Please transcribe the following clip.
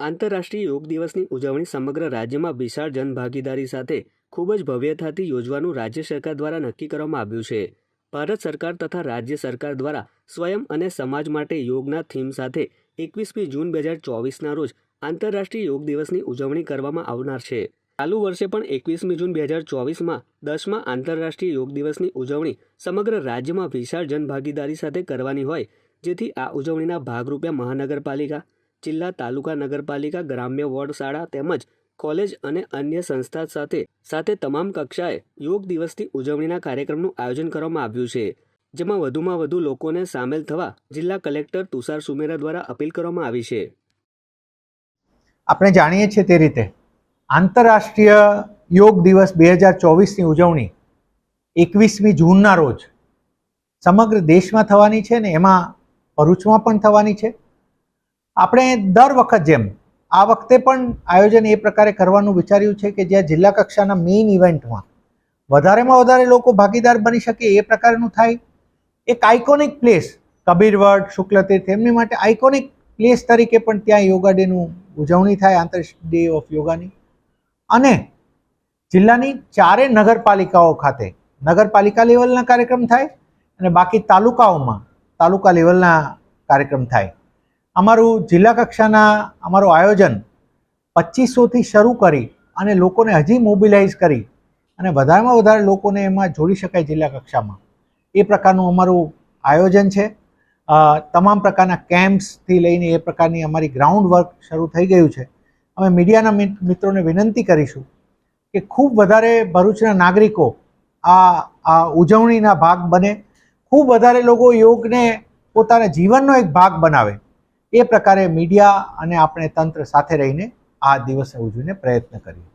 આંતરરાષ્ટ્રીય યોગ દિવસની ઉજવણી સમગ્ર રાજ્યમાં વિશાળ જનભાગીદારી સાથે ખૂબ જ ભવ્યતાથી યોજવાનું રાજ્ય સરકાર દ્વારા નક્કી કરવામાં આવ્યું છે. ભારત સરકાર તથા રાજ્ય સરકાર દ્વારા સ્વયં અને સમાજ માટે યોગના થીમ સાથે એકવીસમી જૂન બે હજાર ચોવીસના રોજ આંતરરાષ્ટ્રીય યોગ દિવસની ઉજવણી કરવામાં આવનાર છે. ચાલુ વર્ષે પણ એકવીસમી જૂન બે હજાર ચોવીસમાં દસમા આંતરરાષ્ટ્રીય યોગ દિવસની ઉજવણી સમગ્ર રાજ્યમાં વિશાળ જનભાગીદારી સાથે કરવાની હોય, જેથી આ ઉજવણીના ભાગરૂપે મહાનગરપાલિકા જિલ્લા તાલુકા નગરપાલિકા ગ્રામ્ય વોર્ડ શાળા તેમજ કોલેજ અને અન્ય સંસ્થા સાથે સાથે તમામ કક્ષાએ યોગ દિવસની ઉજવણીના કાર્યક્રમનું આયોજન કરવામાં આવ્યું છે, જેમાં વધુમાં વધુ લોકોને સામેલ થવા જિલ્લા કલેક્ટર તુષાર સુમેરા દ્વારા અપીલ કરવામાં આવી છે. આપણે જાણીએ છીએ તે રીતે આંતરરાષ્ટ્રીય યોગ દિવસ બે હજાર ચોવીસની ઉજવણી એકવીસમી જૂનના રોજ સમગ્ર દેશમાં થવાની છે ને એમાં ભરૂચમાં પણ થવાની છે. આપણે દર વખત જેમ, આ વખતે પણ આયોજન એ પ્રકારે કરવાનું વિચાર્યું છે કે જ્યાં જિલ્લા કક્ષાના મેઇન ઇવેન્ટમાં વધારેમાં વધારે લોકો ભાગીદાર બની શકે એ પ્રકારનું થાય. એક આઇકોનિક પ્લેસ કબીરવડ શુક્લતીર્થ એમની માટે આઇકોનિક પ્લેસ તરીકે પણ ત્યાં યોગા ડેનું ઉજવણી થાય, આંતરરાષ્ટ્રીય ડે ઓફ યોગાની અને જિલ્લાની ચારે નગરપાલિકાઓ ખાતે, નગરપાલિકા લેવલના કાર્યક્રમ થાય અને બાકી તાલુકાઓમાં તાલુકા લેવલના કાર્યક્રમ થાય. અમારું જિલ્લા કક્ષાના અમારું આયોજન પચીસોથી શરૂ કરી અને લોકોને હજી મોબિલાઇઝ કરી અને વધારેમાં વધારે લોકોને એમાં જોડી શકાય જિલ્લા કક્ષામાં. એ પ્રકારનું અમારું આયોજન છે. તમામ પ્રકારના કેમ્પ્સથી લઈને એ પ્રકારની અમારી ગ્રાઉન્ડ વર્ક શરૂ થઈ ગયું છે. અમે મીડિયાના મિત્રોને વિનંતી કરીશું કે ખૂબ વધારે ભરૂચના નાગરિકો આ આ ઉજવણીના ભાગ બને. ખૂબ વધારે લોકો યોગને પોતાના જીવનનો એક ભાગ બનાવે. એ પ્રકારે મીડિયા અને આપણે તંત્ર સાથે રહીને આ દિવસે ઉજવીને પ્રયત્ન કરીએ.